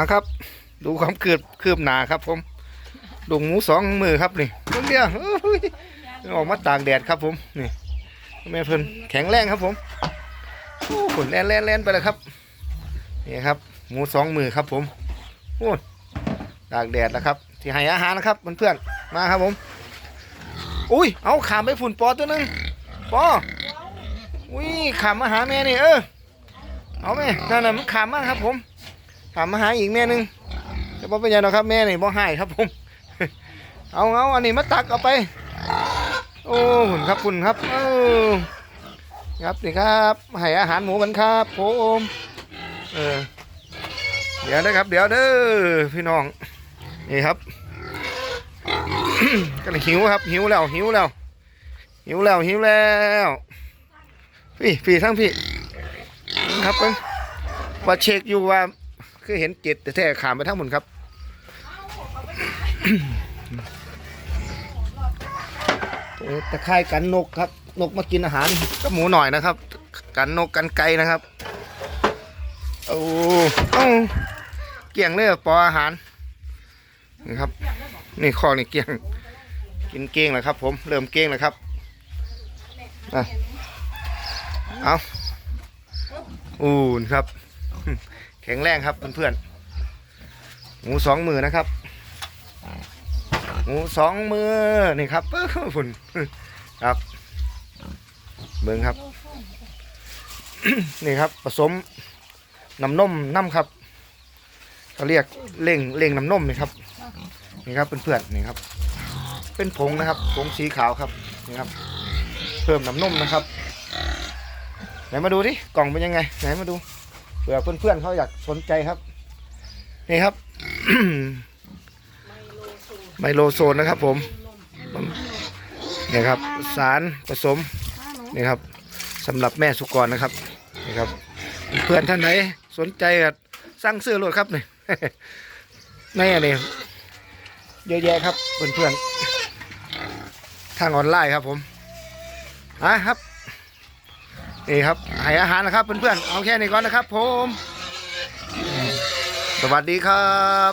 มาครับ ดูความคืบคืบหนาครับ ผมดุงหมูสองมือครับนี่เพิ่งเดียวอออกมาตากแดดครับผมนี่แม่เพิ่นแข็งแรงครับผมโอ้ผลแล่นแล่นแล่นไปเลยครับนี่ครับ หมูสองมือครับ ผมโอ้ตากแดดแล้วครับ ที่ให้อาหารนะครับเพื่อนๆมาครับผม อุ้ยเอาขามไปฝุ่นปอตัวหนึงปออุ้ยขามมาหาแม่นี่เออเอาแม่นั่นน่ะมันขามมากครับผม ถามมาหาอีกแม่หนึงจะบอกเป็นยังหรอครับแม่นี่บ่ให้ครับผม เอาเอาอันนี้มาตักเอาไป โอ้หุ่นครับหุ่นครับเออครับนี่ครับให้อาหารหมูกันครับผมเออเดี๋ยวนะครับ เดี๋ยวเด้อพี่น้องนี่ครับก็เลยหิวครับ หิวแล้วหิวแล้ว หิวแล้วหิวแล้วพี่พี่ทั้งพี่ครับเพิ่งว่าเช็คอยู่ว่า คือเห็นเจ็ดแต่แท้ขามไปทั้งหมดครับเอ่อตะไคร่กันนกครับ นกมากินอาหารก็หมูหน่อยนะครับ กันนกกันไก่นะครับโอ้เอ้าเกี่ยงเลยปออาหารนี่ครับ นี่คอนี่เกี่ยง กินเก้งแล้วครับ ผมเริ่มเก้งแล้วครับเอาอูนครับ แข็งแรงครับเพื่อนๆหมูสองมือนะครับหมูสองมือนี่ครับฝุ่นครับเบิ้งครับ นี่ครับผสมน้ำนมน้ำครับเขาเรียกเล่งเล่งน้ำนมนี่ครับนี่ครับเพื่อนๆนี่ครับเป็นผงนะครับผงสีขาวครับนี่ครับ เพิ่มน้ำนมนะครับ ไหนมาดูดิกล่องเป็นยังไง ไหนมาดู เผื่อเพื่อนๆเขาอยากสนใจครับ นี่ครับ ไมโลโซนนะครับ ผมนี่ครับ สารผสมนี่ครับสำหรับแม่สุกรนะครับนี่ครับ เพื่อนท่านไหนสนใจก็สั่งซื้อรถครับนี่แม่นี่เยอะแยะครับเพื่อนๆทางออนไลน์ครับผมอะครับ นี่ครับให้อาหารนะครับเพื่อนๆเอาแค่นี้ก่อนนะครับ ผม สวัสดีครับ